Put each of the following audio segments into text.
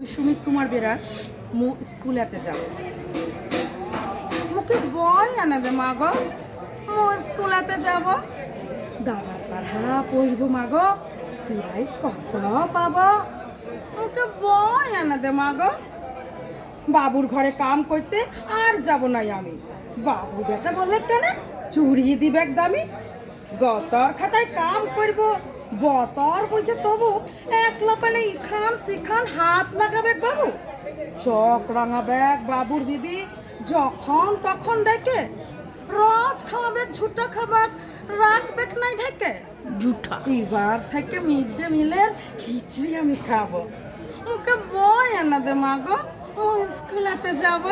সুমিত কুমার বেরার মু স্কুলেতে যাব মুকে বই আনা দে মা গো মু স্কুলেতে যাব। দাদার পাড়া পড়ব মা গো প্রাইজ কত পাব? মুকে বই আনা দে মা গো বাবুর ঘরে কাম করতে আর যাব নাই আমি। বাবু বেটা বলে কেন? চুরি দিবে দামি গতর খাটায় কাম করব। বতর বুঝে তবু একলা পেলে ইখান সিখান হাত লাগাবে বাবু। চক রাঙাবে বাবুর বিবি যখন তখন ডেকে রোজ খাওয়াবে ঝুটা খাবার রাখবে নাই ঢেকে। জুঠা এবার থেকে মিড ডে মিলের খিচড়ি আমি খাব। মুখে বই এনে দে মা গো ও স্কুলেতে যাব।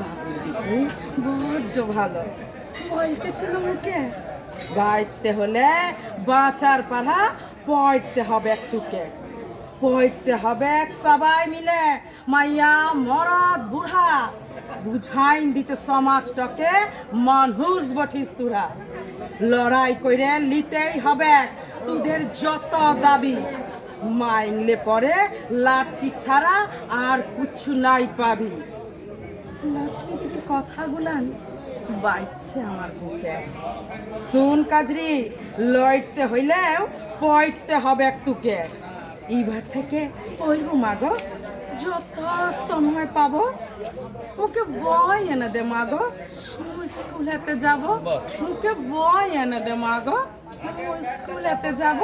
বাবুর বড্ড ভালো। বলতেছিল মুখে বাঁচতে হলে বাঁচার পালা পড়তে হবে একটুকে। পড়তে হবে সবাই মিলে। মাইয়া, মরদ, বুড়া বুঝাইন দিতে সমাজটাকে মানুষ বঠিস তোরা লড়াই করে লিতেই হবে তোদের যত দাবি। মাইনলে পরে লাঠি ছাড়া আর কিছু নাই পাবি। লক্ষ্মী দিদির কথাগুলান বাইছে আমার বুকে। শুন কাজরি লড়তে হইলেও পড়তে হবে একটুকে এইবার থেকে পড়ব মাগো যত সময় পাবো। ওকে বই এনে দে মাগো স্কুলেতে যাব। ওকে বই এনে দে মাগো স্কুলেতে যাব।